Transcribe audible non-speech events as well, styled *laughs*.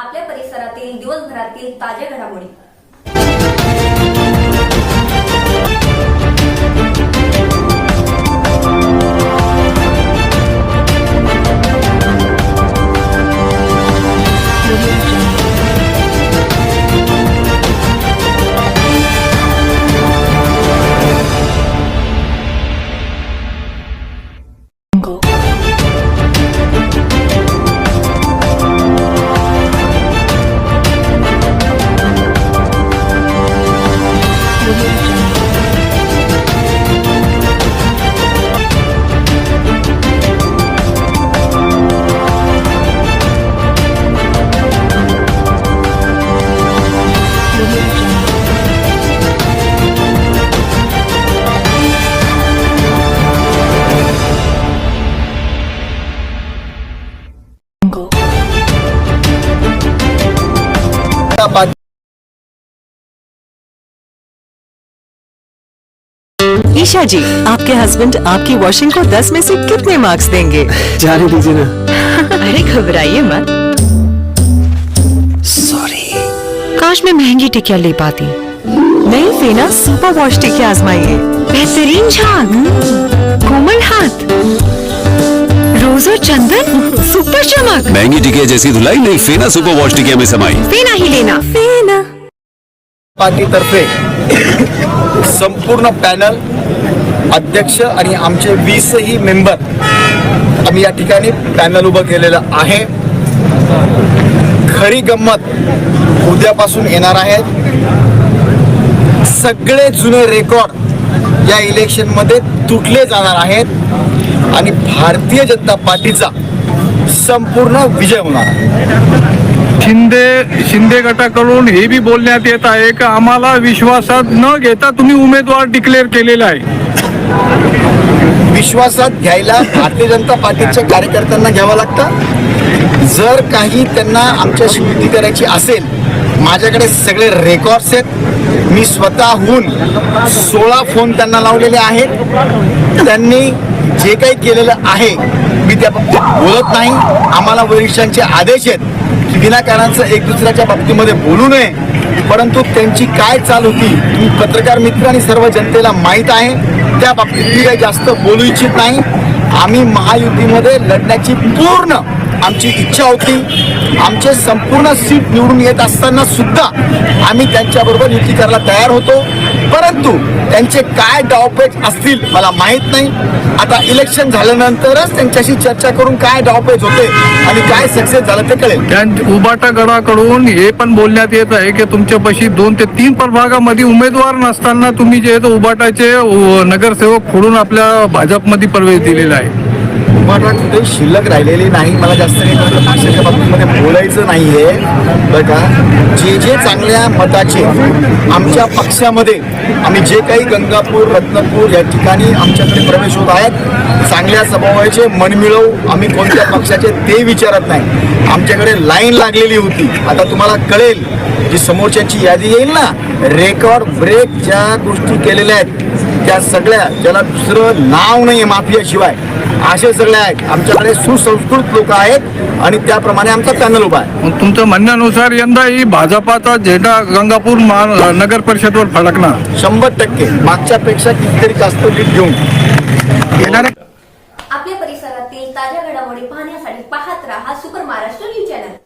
आपल्या परिसरातील दिवसभरातील ताज्या घडामोडी. ईशा जी आपके हस्बैंड आपकी वॉशिंग को 10 में से कितने मार्क्स देंगे? *laughs* जाने दीजिए ना। अरे घबराइए मत। सॉरी काश मैं महँगी टिकिया ले पाती। नहीं फेना सुपर वॉश टिकिया आजमाइए बेहतरीन झाग। कोमल हाथ। रोज और चंदन सुपर चमक। महंगी टिकिया जैसी धुलाई नहीं फेना सुपर वॉश टिकिया में समाई। फेना ही लेना। फेना। पार्टीतर्फे संपूर्ण पॅनल अध्यक्ष आणि आमचे वीसही मेंबर आम्ही या ठिकाणी पॅनल उभं केलेलं आहे. खरी गंमत उद्यापासून येणार आहेत सगळे जुने रेकॉर्ड या इलेक्शनमध्ये तुटले जाणार आहेत आणि भारतीय जनता पार्टीचा संपूर्ण विजय होणार आहे. शिंदे शिंदे गटाकडून हे बी बोलण्यात येत आहे की? आम्हाला विश्वासात न घेता तुम्ही उमेदवार डिक्लेअर केलेला आहे. विश्वासात घ्यायला भारतीय जनता पार्टीच्या कार्यकर्त्यांना घ्यावं लागतं. जर काही त्यांना आमच्याशी युती करायची असेल माझ्याकडे सगळे रेकॉर्ड्स आहेत. मी स्वतःहून सोळा फोन त्यांना लावलेले आहेत. त्यांनी जे काही केलेलं आहे मी त्या बाबतीत बोलत नाही. आम्हाला वरिष्ठांचे आदेश आहेत की विनाकारांचं एक दुसऱ्याच्या बाबतीमध्ये बोलू नये. परंतु त्यांची काय चाल होती तुम्ही पत्रकार मित्र आणि सर्व जनतेला माहीत आहे. त्या बाबतीत मी काही जास्त बोलू इच्छित नाही. आम्ही महायुतीमध्ये लढण्याची पूर्ण आमची इच्छा होती. आमचे संपूर्ण सीट निवडून येत असताना सुद्धा आम्ही त्यांच्याबरोबर युती करायला तयार होतो. परंतु त्यांचे काय डावपेच असतील मला माहीत नाही. आता इलेक्शन झाल्यानंतरच त्यांच्याशी चर्चा करून काय डावपेच होते आणि काय सक्सेस झालं ते कळेल. त्या उबाटा गडाकडून हे पण बोलण्यात येत आहे की तुमच्यापाशी दोन ते तीन प्रभागामध्ये उमेदवार नसताना तुम्ही जे उबाटाचे नगरसेवक फोडून आपल्या भाजपमध्ये प्रवेश दिलेला आहे. मला कुठे शिल्लक राहिलेली नाही. मला जास्त काही भाषेच्या बाबतीमध्ये बोलायचं नाही आहे बरं का? जे जे चांगल्या मताचे आमच्या पक्षामध्ये आम्ही जे काही गंगापूर रत्नपूर या ठिकाणी आमच्याकडे प्रवेश होत आहेत चांगल्या स्वभावाचे मनमिळव आम्ही कोणत्या पक्षाचे ते विचारत नाही. आमच्याकडे लाईन लागलेली होती. आता तुम्हाला कळेल जी समोरच्याची यादी येईल ना? रेकॉर्ड ब्रेक ज्या गोष्टी केलेल्या आहेत त्या सगळ्या ज्याला दुसरं नाव नाही आहे माफियाशिवाय असे सगळे आहेत. आमच्याकडे सुसंस्कृत लोक आहेत आणि त्याप्रमाणे आमचा पॅनल उभा आहे. मग तुमच्या म्हणण्यानुसार यंदा ही भाजपाचा झेंडा गंगापूर नगर परिषदवर फडकणार. शंभर टक्के. मागच्यापेक्षा कितीतरी जास्त लीड घेऊन. आपल्या परिसरातील ताज्या घडामोडी पाहण्यासाठी पाहत राहा सुपर महाराष्ट्र न्यूज चॅनल.